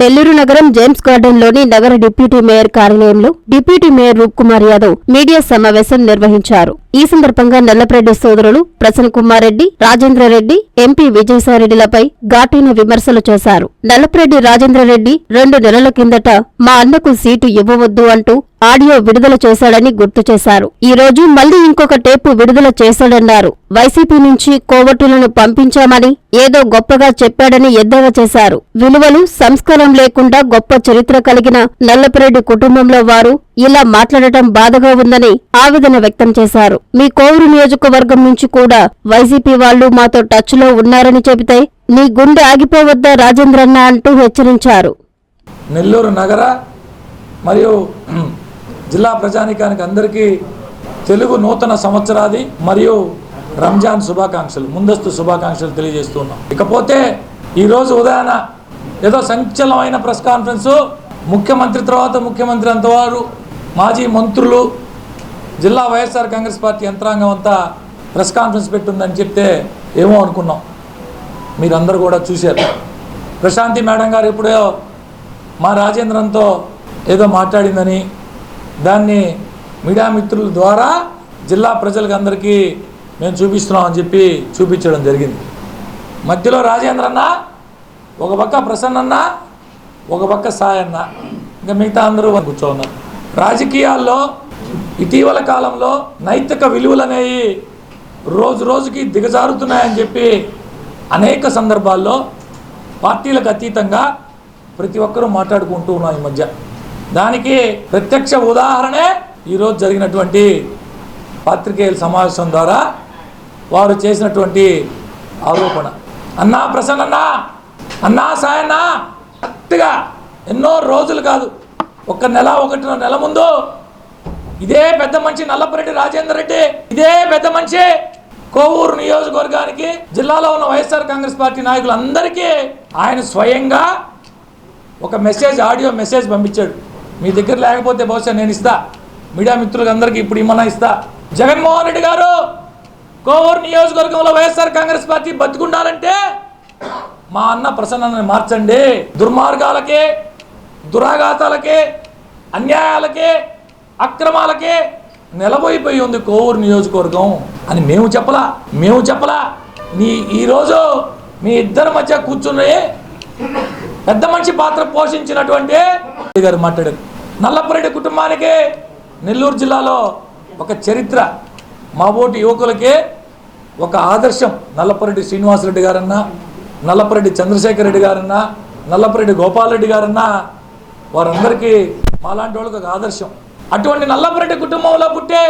నెల్లూరు నగరం జేమ్స్ గార్డెన్లోని నగర డిప్యూటీ మేయర్ కార్యాలయంలో deputy mayor Roop Kumar Yadav media సమావేశం నిర్వహించారు. ఈ సందర్భంగా నల్లప్రెడ్డి సోదరులు ప్రసన్న కుమార్ రెడ్డి రాజేంద్ర రెడ్డి ఎంపీ విజయసాయిరెడ్డిలపై ఘాటైన విమర్శలు చేశారు. నల్లప్రెడ్డి రాజేంద్ర రెడ్డి రెండు నెలల కిందట మా అన్నకు సీటు ఇవ్వవద్దు అంటూ ఆడియో విడుదల చేశాడని గుర్తు చేశారు. ఈ రోజు మళ్ళీ ఇంకొక టేపు విడుదల చేశాడన్నారు. వైసీపీ నుంచి కోవట్టులను పంపించామని ఏదో గొప్పగా చెప్పాడని ఎద్దేవా చేశారు. విలువలు సంస్కారం లేకుండా గొప్ప చరిత్ర కలిగిన నల్లపరెడ్డి కుటుంబంలో వారు ఇలా మాట్లాడటం బాధగా ఉందని ఆవేదన వ్యక్తం చేశారు. మీ కోవూరు నియోజకవర్గం నుంచి కూడా వైసీపీ వాళ్ళు మాతో టచ్లో ఉన్నారని చెబితే నీ గుండె ఆగిపోవద్దా రాజేంద్రన్న? అంటూ హెచ్చరించారు. నెల్లూరు నగర మరియు జిల్లా ప్రజానికానికి అందరికీ తెలుగు నూతన సంవత్సరాది మరియు రంజాన్ శుభాకాంక్షలు ముందస్తు శుభాకాంక్షలు తెలియజేస్తున్నాం. ఇకపోతే ఈరోజు ఉదయాన ఏదో సంచలనమైన ప్రెస్ కాన్ఫరెన్సు ముఖ్యమంత్రి తర్వాత ముఖ్యమంత్రి అంతవారు మాజీ మంత్రులు జిల్లా వైఎస్ఆర్ కాంగ్రెస్ పార్టీ యంత్రాంగం అంతా ప్రెస్ కాన్ఫరెన్స్ పెట్టుందని చెప్తే ఏమో అనుకున్నాం. మీరందరూ కూడా చూశారు. ప్రశాంతి మేడం గారు ఎప్పుడో మా రాజేంద్రంతో ఏదో మాట్లాడిందని దాన్ని మీడియా మిత్రుల ద్వారా జిల్లా ప్రజలకు అందరికీ మేము చూపిస్తున్నామని చెప్పి చూపించడం జరిగింది. మధ్యలో రాజేంద్రన్న ఒక పక్క ప్రసన్నన్న ఒక పక్క సాయన్న ఇంకా మిగతా అందరూ కూర్చో ఉన్నారు రాజకీయాల్లో ఇటీవల కాలంలో నైతిక విలువలు అనేవి రోజు రోజుకి దిగజారుతున్నాయని చెప్పి అనేక సందర్భాల్లో పార్టీలకు అతీతంగా ప్రతి ఒక్కరూ మాట్లాడుకుంటూ ఉన్నాం ఈ మధ్య. దానికి ప్రత్యక్ష ఉదాహరణే ఈరోజు జరిగినటువంటి పాత్రికేయుల సమావేశం ద్వారా వారు చేసినటువంటి ఆరోపణ. అన్నా ప్రసన్న అన్నా సాయన్నా కరెక్ట్గా ఎన్నో రోజులు కాదు ఒక నెల ఒకటిన నెల ముందు ఇదే పెద్ద మనిషి నల్లపరెడ్డి రాజేందర్ రెడ్డి ఇదే పెద్ద మనిషి కోవూరు నియోజకవర్గానికి జిల్లాలో ఉన్న వైఎస్ఆర్ కాంగ్రెస్ పార్టీ నాయకులందరికీ ఆయన స్వయంగా ఒక మెసేజ్ ఆడియో మెసేజ్ పంపించాడు. మీ దగ్గర లేకపోతే బహుశా నేను ఇస్తా. మీడియా మిత్రులకు అందరికీ ఇప్పుడు ఇమ్మన్నా ఇస్తా. జగన్మోహన్ రెడ్డి గారు కోవూరు నియోజకవర్గంలో వైఎస్ఆర్ కాంగ్రెస్ పార్టీ బతుకుండాలంటే మా అన్న ప్రసన్నని మార్చండి. దుర్మార్గాలకే దురాఘాతాలకే అన్యాయాలకే అక్రమాలకే నిలబోయిపోయి ఉంది కోవూరు నియోజకవర్గం అని మేము చెప్పలా మేము చెప్పలా. నీ ఈరోజు మీ ఇద్దరి మధ్య కూర్చుని పెద్ద మనిషి పాత్ర పోషించినటువంటి గారు మాట్లాడారు. నల్లపరెడ్డి కుటుంబానికి నెల్లూరు జిల్లాలో ఒక చరిత్ర. మా ఓటు యువకులకి ఒక ఆదర్శం. నల్లపరెడ్డి శ్రీనివాసరెడ్డి గారన్నా నల్లపరెడ్డి చంద్రశేఖర్ రెడ్డి గారన్నా నల్లపరెడ్డి గోపాలరెడ్డి గారన్నా వారందరికీ మాలాంటి వాళ్ళకి ఒక ఆదర్శం. అటువంటి నల్లపరెడ్డి కుటుంబంలో పుట్టే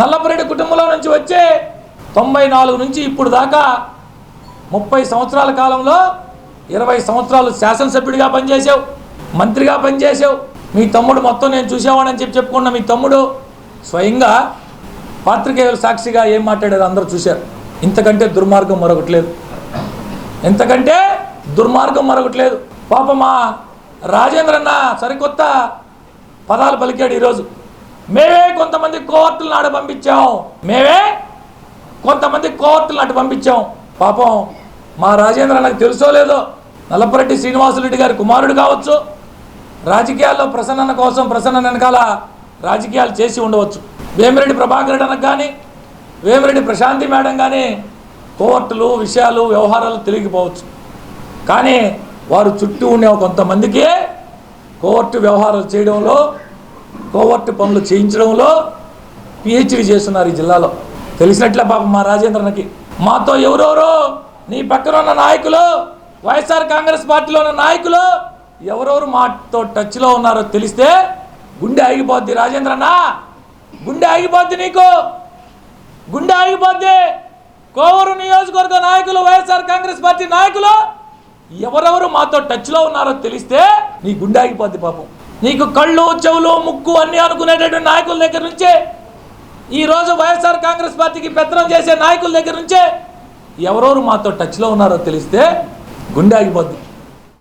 నల్లపరెడ్డి కుటుంబంలో నుంచి వచ్చే తొంభై నాలుగు నుంచి ఇప్పుడు దాకా ముప్పై సంవత్సరాల కాలంలో ఇరవై సంవత్సరాలు శాసనసభ్యుడిగా పనిచేసావు మంత్రిగా పనిచేసావు మీ తమ్ముడు మొత్తం నేను చూసేవాడని చెప్పి చెప్పుకున్న మీ తమ్ముడు స్వయంగా పాత్రికేయుల సాక్షిగా ఏం మాట్లాడారు అందరూ చూశారు. ఇంతకంటే దుర్మార్గం మరొకటి లేదు ఎంతకంటే దుర్మార్గం మరొకటి లేదు పాప మా రాజేంద్రన్న సరికొత్త పదాలు పలికాడు ఈరోజు. మేమే కొంతమంది కోర్టులు ఆడ పంపించాం. మేమే కొంతమంది కోర్టులు అటు పంపించాం. పాపం మా రాజేంద్ర నాకు తెలుసో లేదో నల్లపరెడ్డి శ్రీనివాసరెడ్డి గారి కుమారుడు కావచ్చు. రాజకీయాల్లో ప్రసన్నన కోసం ప్రసన్న వెనకాల రాజకీయాలు చేసి ఉండవచ్చు. వేమిరెడ్డి ప్రభాకర్ రెడ్డి కానీ వేమిరెడ్డి ప్రశాంతి మేడం కానీ కోర్టులు విషయాలు వ్యవహారాలు తెలియకపోవచ్చు కానీ వారు చుట్టూ ఉండే కొంతమందికి కోవర్టు వ్యవహారాలు చేయడంలో కోవర్టు పనులు చేయించడంలో పిహెచ్డి చేస్తున్నారు ఈ జిల్లాలో. తెలిసినట్లే పాపం మా రాజేంద్రనకి మాతో ఎవరెవరో నీ పక్కన ఉన్న నాయకులు వైఎస్ఆర్ కాంగ్రెస్ పార్టీలో ఉన్న నాయకులు ఎవరెవరు మాతో టచ్లో ఉన్నారో తెలిస్తే గుండె ఆగిపోద్ది. రాజేంద్రన్న గుండె ఆగిపోద్ది నీకు. గుండె ఆగిపోద్ది. కోవూరు నియోజకవర్గ నాయకులు వైఎస్ఆర్ కాంగ్రెస్ పార్టీ నాయకులు ఎవరెవరు మాతో టచ్లో ఉన్నారో తెలిస్తే నీ గుండె ఆగిపోద్ది పాపం. నీకు కళ్ళు చెవులు ముక్కు అన్నీ అనుకునేటటువంటి నాయకుల దగ్గర నుంచే ఈరోజు వైఎస్ఆర్ కాంగ్రెస్ పార్టీకి పెత్తనం చేసే నాయకుల దగ్గర నుంచే ఎవరెవరు మాతో టచ్లో ఉన్నారో తెలిస్తే గుండె ఆగిపోద్ది.